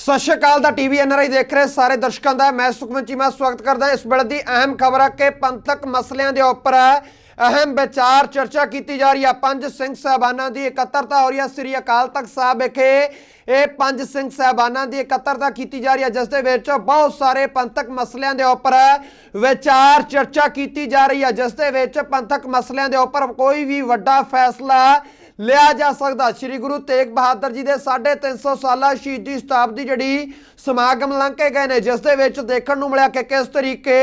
ਸਤਿ ਸ਼੍ਰੀ ਅਕਾਲ ਦਾ TV NRI ਦੇਖ ਰਹੇ ਸਾਰੇ ਦਰਸ਼ਕਾਂ ਦਾ। ਮੈਂ ਸੁਖਮਨ ਚੀਮਾ ਸਵਾਗਤ ਕਰਦਾ ਇਸ ਵੇਲੇ ਦੀ ਅਹਿਮ ਖਬਰ ਹੈ ਕਿ ਪੰਥਕ ਮਸਲਿਆਂ ਦੇ ਉੱਪਰ ਅਹਿਮ ਵਿਚਾਰ ਚਰਚਾ ਕੀਤੀ ਜਾ ਰਹੀ ਹੈ ਪੰਜ ਸਿੰਘ ਸਾਹਿਬਾਨਾਂ ਦੀ ਇਕੱਤਰਤਾ ਹੋ ਰਹੀ ਹੈ ਸ੍ਰੀ ਅਕਾਲ ਤਖਤ ਸਾਹਿਬ ਵਿਖੇ ਇਹ ਪੰਜ ਸਿੰਘ ਸਾਹਿਬਾਨਾਂ ਦੀ ਇਕੱਤਰਤਾ ਕੀਤੀ ਜਾ ਰਹੀ ਹੈ ਜਿਸ ਦੇ ਵਿੱਚ ਬਹੁਤ ਸਾਰੇ ਪੰਥਕ ਮਸਲਿਆਂ ਦੇ ਉੱਪਰ ਵਿਚਾਰ ਚਰਚਾ ਕੀਤੀ ਜਾ ਰਹੀ ਹੈ ਜਿਸ ਦੇ ਵਿੱਚ ਪੰਥਕ ਮਸਲਿਆਂ ਦੇ ਉੱਪਰ ਕੋਈ ਵੀ ਵੱਡਾ ਫੈਸਲਾ ਲਿਆ ਜਾ ਸਕਦਾ। ਸ੍ਰੀ ਗੁਰੂ ਤੇਗ ਬਹਾਦਰ ਜੀ ਦੇ 350 ਸਾਲਾ ਸ਼ਹੀਦੀ ਸ਼ਤਾਬਦੀ ਜਿਹੜੀ ਸਮਾਗਮ ਲੰਘੇ ਗਏ ਨੇ, ਜਿਸ ਦੇ ਵਿੱਚ ਦੇਖਣ ਨੂੰ ਮਿਲਿਆ ਕਿ ਕਿਸ ਤਰੀਕੇ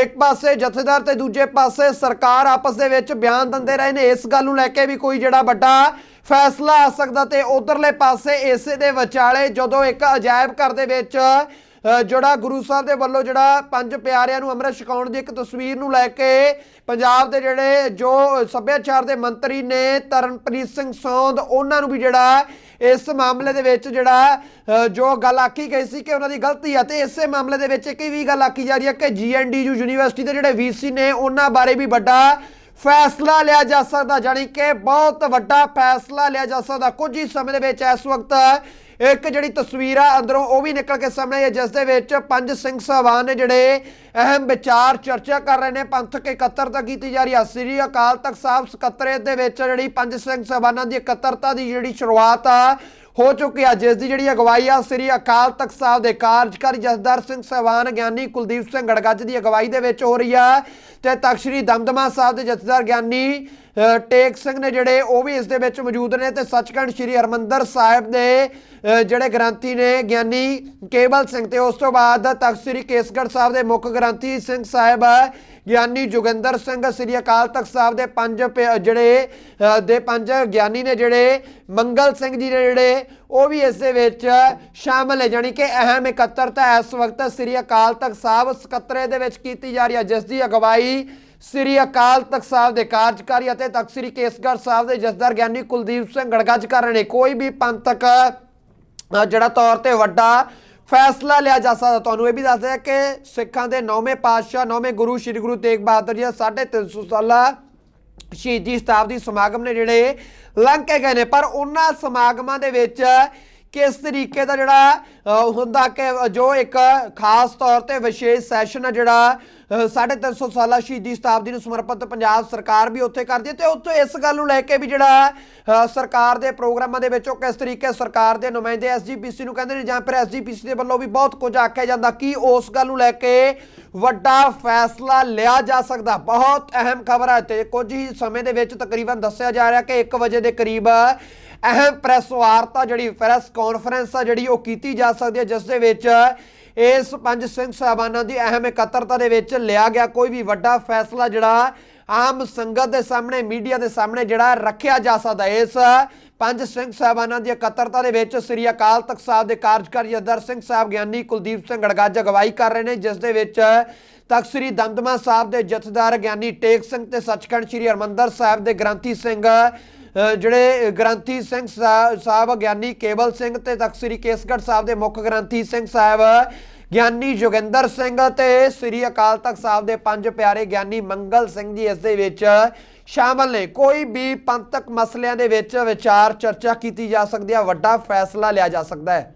ਇੱਕ ਪਾਸੇ ਜਥੇਦਾਰ ਤੇ ਦੂਜੇ ਪਾਸੇ ਸਰਕਾਰ ਆਪਸ ਦੇ ਵਿੱਚ ਬਿਆਨ ਦਿੰਦੇ ਰਹੇ ਨੇ। ਇਸ ਗੱਲ ਨੂੰ ਲੈ ਕੇ ਵੀ ਕੋਈ ਜਿਹੜਾ ਵੱਡਾ ਫੈਸਲਾ ਆ ਸਕਦਾ ਤੇ ਉਧਰਲੇ ਪਾਸੇ ਇਸੇ ਦੇ ਵਿਚਾਲੇ ਜਦੋਂ ਇੱਕ ਅਜਾਇਬ ਘਰ ਦੇ ਵਿੱਚ ਜਿਹੜਾ ਗੁਰੂ ਸਾਹਿਬ ਦੇ ਵੱਲੋਂ ਜਿਹੜਾ ਪੰਜ ਪਿਆਰਿਆਂ ਨੂੰ ਅੰਮ੍ਰਿਤ ਛਕਾਉਣ ਦੀ ਇੱਕ ਤਸਵੀਰ ਨੂੰ ਲੈ ਕੇ ਪੰਜਾਬ ਦੇ ਜਿਹੜੇ ਜੋ ਸੱਭਿਆਚਾਰ ਦੇ ਮੰਤਰੀ ਨੇ ਤਰਨਪ੍ਰੀਤ ਸਿੰਘ ਸੌਂਦ, ਉਹਨਾਂ ਨੂੰ ਵੀ ਜਿਹੜਾ ਇਸ ਮਾਮਲੇ ਦੇ ਵਿੱਚ ਜਿਹੜਾ ਜੋ ਗੱਲ ਆਖੀ ਗਈ ਸੀ ਕਿ ਉਹਨਾਂ ਦੀ ਗਲਤੀ ਹੈ ਤੇ ਇਸੇ ਮਾਮਲੇ ਦੇ ਵਿੱਚ ਇੱਕ ਵੀ ਗੱਲ ਆਖੀ ਜਾ ਰਹੀ ਹੈ ਕਿ ਜੀਐਨਡੀਯੂ ਯੂਨੀਵਰਸਿਟੀ ਦੇ ਜਿਹੜੇ ਵੀਸੀ ਨੇ, ਉਹਨਾਂ ਬਾਰੇ ਵੀ ਵੱਡਾ ਫੈਸਲਾ ਲਿਆ ਜਾ ਸਕਦਾ, ਜਾਣੀ ਕਿ ਬਹੁਤ ਵੱਡਾ ਫੈਸਲਾ ਲਿਆ ਜਾ ਸਕਦਾ। ਕੁਝ ਹੀ ਸਮੇਂ ਦੇ ਵਿੱਚ ਇਸ ਵਕਤ ਇੱਕ ਜਿਹੜੀ ਤਸਵੀਰ ਆ ਅੰਦਰੋਂ, ਉਹ ਵੀ ਨਿਕਲ ਕੇ ਸਾਹਮਣੇ ਆਈ ਹੈ, ਜਿਸ ਦੇ ਵਿੱਚ ਪੰਜ ਸਿੰਘ ਸਾਹਿਬਾਨ ਨੇ ਜਿਹੜੇ ਅਹਿਮ ਵਿਚਾਰ ਚਰਚਾ ਕਰ ਰਹੇ ਨੇ। ਪੰਥਕ ਇਕੱਤਰਤਾ ਕੀਤੀ ਜਾ ਰਹੀ ਆ। ਸ੍ਰੀ ਅਕਾਲ ਤਖਤ ਸਾਹਿਬ ਸਕੱਤਰੇਤ ਦੇ ਵਿੱਚ ਜਿਹੜੀ ਪੰਜ ਸਿੰਘ ਸਾਹਿਬਾਨਾਂ ਦੀ ਇਕੱਤਰਤਾ ਦੀ ਜਿਹੜੀ ਸ਼ੁਰੂਆਤ ਆ ਹੋ ਚੁੱਕੀ ਆ, ਜਿਸ ਦੀ ਜਿਹੜੀ ਅਗਵਾਈ ਆ, ਸ੍ਰੀ ਅਕਾਲ ਤਖਤ ਸਾਹਿਬ ਦੇ ਕਾਰਜਕਾਰੀ ਜਥੇਦਾਰ ਸਿੰਘ ਸਹਿਬਾਨ ਗਿਆਨੀ ਕੁਲਦੀਪ ਸਿੰਘ ਗੜਗੱਜ ਦੀ ਅਗਵਾਈ ਦੇ ਵਿੱਚ ਹੋ ਰਹੀ ਆ ਤੇ ਤਖਤ ਸ੍ਰੀ ਦਮਦਮਾ ਸਾਹਿਬ ਦੇ ਜਥੇਦਾਰ ਗਿਆਨੀ ਟੇਕ ਸਿੰਘ ਨੇ ਜਿਹੜੇ ਉਹ ਵੀ ਇਸ ਦੇ ਵਿੱਚ ਮੌਜੂਦ ਨੇ ਤੇ ਸੱਚਖੰਡ ਸ੍ਰੀ ਹਰਮੰਦਰ ਸਾਹਿਬ ਦੇ ਜਿਹੜੇ ਗ੍ਰੰਥੀ ਨੇ ਗਿਆਨੀ ਕੇਵਲ ਸਿੰਘ ਤੇ ਉਸ ਤੋਂ ਬਾਅਦ ਤਖਤ ਸ੍ਰੀ ਕੇਸਗੜ੍ਹ ਸਾਹਿਬ ਦੇ ਮੁੱਖ ਗ੍ਰੰਥੀ ਸਿੰਘ ਸਾਹਿਬ, ਗਿਆਨੀ ਜੋਗਿੰਦਰ ਸਿੰਘ, ਸ੍ਰੀ ਅਕਾਲ ਤਖਤ ਸਾਹਿਬ ਦੇ ਪੰਜ ਪਿ- ਜਿਹੜੇ ਦੇ ਪੰਜ ਗਿਆਨੀ ਨੇ ਜਿਹੜੇ, ਮੰਗਲ ਸਿੰਘ ਜੀ ਨੇ ਜਿਹੜੇ, ਉਹ ਵੀ ਇਸ ਦੇ ਵਿੱਚ ਸ਼ਾਮਲ ਹੈ ਜਾਣੀ ਕਿ ਅਹਿਮ ਇਕੱਤਰਤਾ ਇਸ ਵਕਤ ਸ੍ਰੀ ਅਕਾਲ ਤਖਤ ਸਾਹਿਬ ਸਕੱਤਰੇ ਦੇ ਵਿੱਚ ਕੀਤੀ ਜਾ ਰਹੀ ਹੈ, ਜਿਸ ਦੀ ਅਗਵਾਈ ਸ੍ਰੀ ਅਕਾਲ ਤਖਤ ਸਾਹਿਬ ਦੇ ਕਾਰਜਕਾਰੀ ਅਤੇ ਤਖਤ ਸ੍ਰੀ ਕੇਸਗੜ੍ਹ ਸਾਹਿਬ ਦੇ ਜਸਦਾਰ ਗਿਆਨੀ ਕੁਲਦੀਪ ਸਿੰਘ ਗੜਗੱਜ ਕਰ ਨੇ। ਕੋਈ ਵੀ ਪੰਥਕ ਜਿਹੜਾ ਤੌਰ ਤੇ ਵੱਡਾ ਫੈਸਲਾ ਲਿਆ ਜਾ ਸਕਦਾ, ਤੁਹਾਨੂੰ ਇਹ ਵੀ ਦੱਸ ਦਿਆਂ ਕਿ ਸਿੱਖਾਂ ਦੇ ਨੌਵੇਂ ਪਾਤਸ਼ਾਹ, ਨੌਵੇਂ ਗੁਰੂ ਸ੍ਰੀ ਗੁਰੂ ਤੇਗ ਬਹਾਦਰ ਜੀ ਦਾ 350 ਸਾਲਾ ਸ਼ਹੀਦੀ ਸ਼ਤਾਬਦੀ ਸਮਾਗਮ ਨੇ ਜਿਹੜੇ ਲੰਘ ਕੇ ਗਏ ਨੇ। ਪਰ ਉਹਨਾਂ ਸਮਾਗਮਾਂ ਦੇ ਵਿੱਚ ਕਿਸ ਤਰੀਕੇ ਦਾ ਜਿਹੜਾ ਹੁੰਦਾ ਕਿ ਜੋ ਇੱਕ ਖਾਸ ਤੌਰ ਤੇ ਵਿਸ਼ੇਸ਼ ਸੈਸ਼ਨ ਆ ਜਿਹੜਾ 350 ਸਾਲਾ ਸ਼ਹੀਦੀ ਸ਼ਤਾਬਦੀ ਨੂੰ ਸਮਰਪਿਤ ਪੰਜਾਬ ਸਰਕਾਰ ਵੀ ਉੱਥੇ ਕਰਦੀ ਹੈ ਤੇ ਉੱਥੇ ਇਸ ਗੱਲ ਨੂੰ ਲੈ ਕੇ ਵੀ ਜਿਹੜਾ ਸਰਕਾਰ ਦੇ ਪ੍ਰੋਗਰਾਮਾਂ ਦੇ ਵਿੱਚ ਉਹ ਕਿਸ ਤਰੀਕੇ ਸਰਕਾਰ ਦੇ ਨੁਮਾਇੰਦੇ ਐਸਜੀਪੀਸੀ ਨੂੰ ਕਹਿੰਦੇ ਨੇ ਜਾਂ ਫਿਰ ਐਸਜੀਪੀਸੀ ਦੇ ਵੱਲੋਂ ਵੀ ਬਹੁਤ ਕੁਝ ਆਖਿਆ ਜਾਂਦਾ ਕਿ ਉਸ ਗੱਲ ਨੂੰ ਲੈ ਕੇ ਵੱਡਾ ਫੈਸਲਾ ਲਿਆ ਜਾ ਸਕਦਾ? ਬਹੁਤ ਅਹਿਮ ਖਬਰ ਹੈ ਤੇ ਕੁਝ ਹੀ ਸਮੇਂ ਦੇ ਵਿੱਚ ਤਕਰੀਬਨ ਦੱਸਿਆ ਜਾ ਰਿਹਾ ਕਿ 1 ਵਜੇ ਦੇ ਕਰੀਬ ਅਹਿਮ ਪ੍ਰੈਸ ਵਾਰਤਾ ਜਿਹੜੀ ਪ੍ਰੈਸ ਕਾਨਫਰੰਸ ਆ ਜਿਹੜੀ ਉਹ ਕੀਤੀ ਜਾ ਸਕਦੀ ਹੈ, ਜਿਸ ਦੇ ਵਿੱਚ ਇਸ ਪੰਜ ਸਿੰਘ ਸਾਹਿਬਾਨਾਂ ਦੀ ਅਹਿਮ ਇਕੱਤਰਤਾ ਦੇ ਵਿੱਚ ਲਿਆ ਗਿਆ ਕੋਈ ਵੀ ਵੱਡਾ ਫੈਸਲਾ ਜਿਹੜਾ ਆਮ ਸੰਗਤ ਦੇ ਸਾਹਮਣੇ, ਮੀਡੀਆ ਦੇ ਸਾਹਮਣੇ ਜਿਹੜਾ ਰੱਖਿਆ ਜਾ ਸਕਦਾ ਇਸ ਪੰਜ ਸਿੰਘ ਸਾਹਿਬਾਨਾਂ ਦੀ ਇਕੱਤਰਤਾ ਦੇ ਵਿੱਚ ਸ੍ਰੀ ਅਕਾਲ ਤਖਤ ਸਾਹਿਬ ਦੇ ਕਾਰਜਕਾਰੀ ਜਥੇਦਾਰ ਸਿੰਘ ਸਾਹਿਬ ਗਿਆਨੀ ਕੁਲਦੀਪ ਸਿੰਘ ਗੜਗਾਜ ਅਗਵਾਈ ਕਰ ਰਹੇ ਨੇ, ਜਿਸ ਦੇ ਵਿੱਚ ਤਖਤ ਸ੍ਰੀ ਦਮਦਮਾ ਸਾਹਿਬ ਦੇ ਜਥੇਦਾਰ ਗਿਆਨੀ ਟੇਕ ਸਿੰਘ ਤੇ ਸੱਚਖੰਡ ਸ੍ਰੀ ਹਰਮੰਦਰ ਸਾਹਿਬ ਦੇ ਗ੍ਰੰਥੀ ਸਿੰਘ ਜਿਹੜੇ ਗ੍ਰੰਥੀ ਸਿੰਘ ਸਾਹਿਬ ਗਿਆਨੀ ਕੇਵਲ ਸਿੰਘ ਤੇ ਤਖਤ ਸ੍ਰੀ ਕੇਸਗੜ੍ਹ ਸਾਹਿਬ ਦੇ ਮੁੱਖ ਗ੍ਰੰਥੀ ਸਿੰਘ ਸਾਹਿਬ, ਗਿਆਨੀ ਜੋਗਿੰਦਰ ਸਿੰਘ ਤੇ ਸ੍ਰੀ ਅਕਾਲ ਤਖਤ ਸਾਹਿਬ ਦੇ ਪੰਜ ਪਿਆਰੇ ਗਿਆਨੀ ਮੰਗਲ ਸਿੰਘ ਜੀ ਇਸ ਦੇ ਵਿੱਚ ਸ਼ਾਮਲ ਨੇ। ਕੋਈ ਵੀ ਪੰਥਕ ਮਸਲਿਆਂ ਦੇ ਵਿੱਚ ਵਿਚਾਰ ਚਰਚਾ ਕੀਤੀ ਜਾ ਸਕਦੀ ਹੈ ਵੱਡਾ ਫੈਸਲਾ ਲਿਆ ਜਾ ਸਕਦਾ ਹੈ।